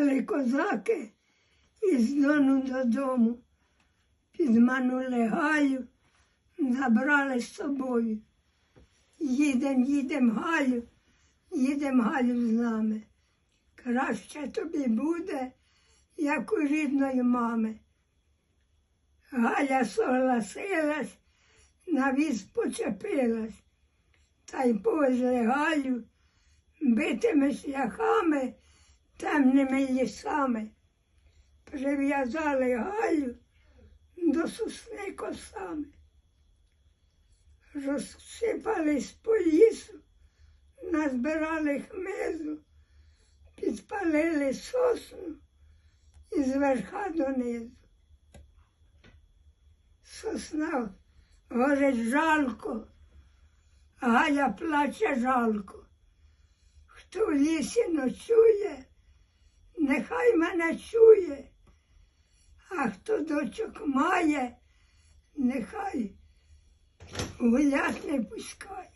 Приїхали козаки із дону додому, підманули Галю, забрали з собою. Їдем, їдем Галю, їдем Галю з нами. Краще тобі буде, як у рідної мами. Галя согласилась, на віз почепилась, та й повезли Галю битими шляхами, темними лісами. Прив'язали Галю до сосни косами. Розсипались по лісу, назбирали хмизу, підпалили сосну і зверха донизу. Сосна горить жалко, Галя плаче жалко. Хто в лісі ночує, нехай мене чує, а хто дочок має, нехай гулять не пускає.